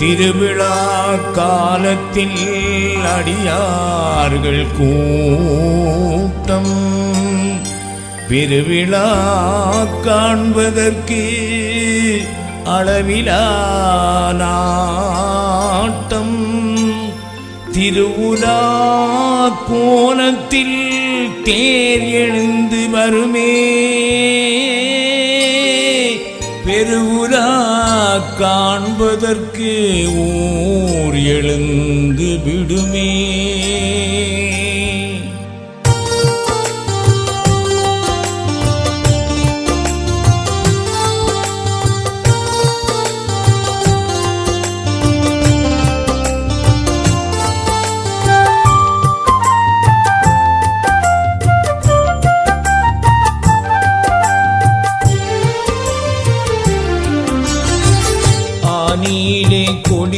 திருவிழா காலத்தில் அடியார்கள் கூட்டம். பெருவிழா காண்பதற்கு அளவிலா நாட்டம். திருவுலா கோலத்தில் தேர் எழுந்து வருமே. காண்பதற்கு ஊர் எழுந்து விடுமே.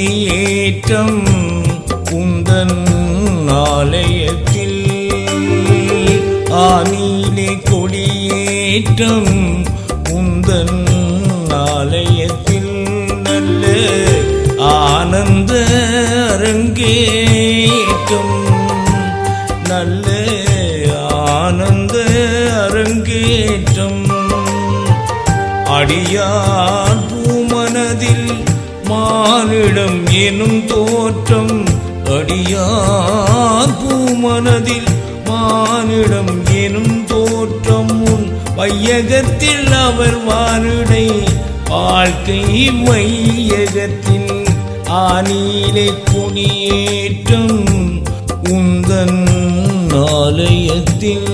ஏற்றம் குந்தன் ஆலயத்தில். ஆனியிலே கொடியேற்றம் குந்தன் ஆலயத்தில். நல்ல ஆனந்த அரங்கேற்றம் நல்ல ஆனந்த அரங்கேற்றம். அடியார் மானிடம் எனும் தோற்றம் அடியார் பூமனதில் மானிடம் எனும் தோற்றம் உன் வையகத்தில் அவர் வாருடை வாழ்க்கை வையகத்தின் ஆனியிலே குடியேற்றம் உந்தன் ஆலயத்தில்.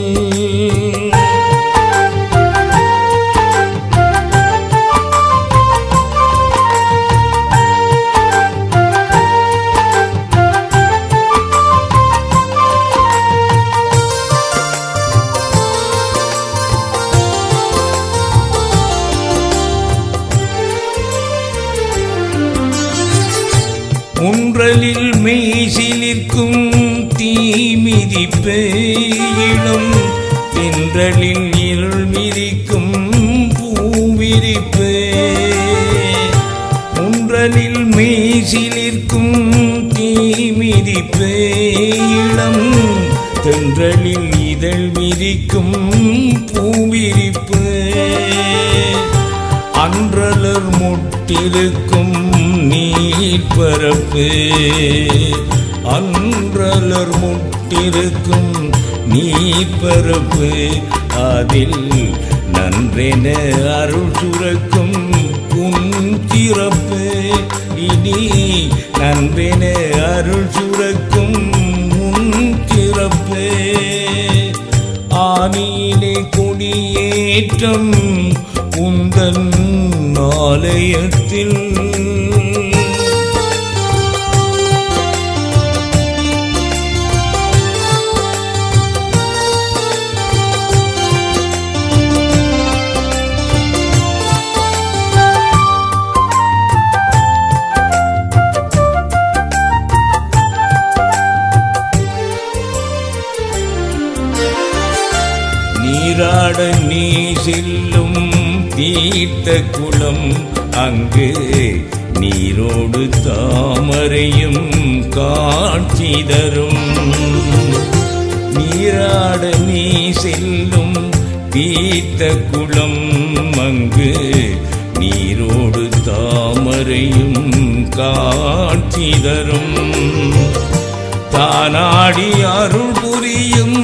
ஒன்றலில் மெய்சிலிருக்கும் தீமிதி இளம் தென்றலில் இருள் மிதிக்கும் பூவிரிப்பே. ஒன்றலில் மெய்சிலிருக்கும் தீமிதி இளம் தென்றலில் இதழ் மிதிக்கும் பூவிரிப்பே. அன்றலர் முட்டிருக்கும் நீர்பரப்பு அன்றலர் முட்டிருக்கும் நீர்பரப்பு அதில் நன்றென அருள் சுரக்கும் உன் இனி நன்றென அருள் சுரக்கும் உன் ஆனியிலே கொடியேற்றம் உந்தன் ஆலயத்தில். நீராட நீ செல்லும் தீர்த்த குளம் அங்கு நீரோடு தாமரையும் காட்சி தரும். நீராட நீ செல்லும் தீர்த்த குளம் அங்கு நீரோடு தாமரையும் காட்சி தரும். தானாடி அருள் புரியும்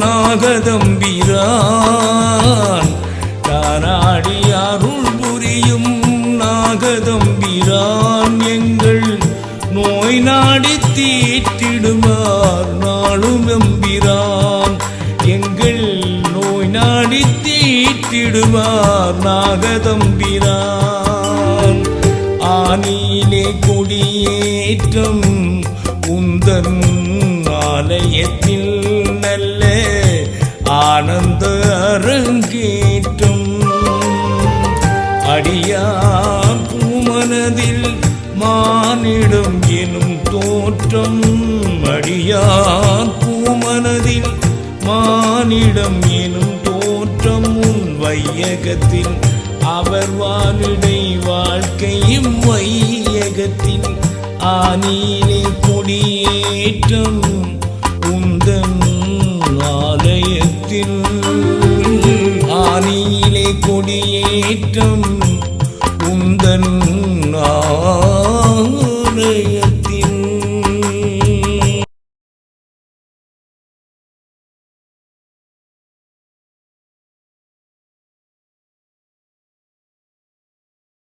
நாகதம்பிரா நாகதம்பிரான் எங்கள் நோய் நாடி தீட்டிடுவார் நாளும் எம்பிரான். எங்கள் நோய் நாடி தீட்டிடுவார் நாகதம்பிரான். ஆனியிலே கொடியேற்றம் உந்தன் ஆலயத்தில் நல்ல ஆனந்த அரங்கேற்றம் மானிடம் எனும் தோற்றம் அடியார் பூமனதில். மானிடம் எனும் தோற்றம் உன் வையகத்தில் அவர் வானிடை வாழ்க்கையும் வையகத்தில் ஆனியிலே கொடியேற்றம் உந்தன் ஆலயத்தில். ஆனியிலே கொடியேற்றம்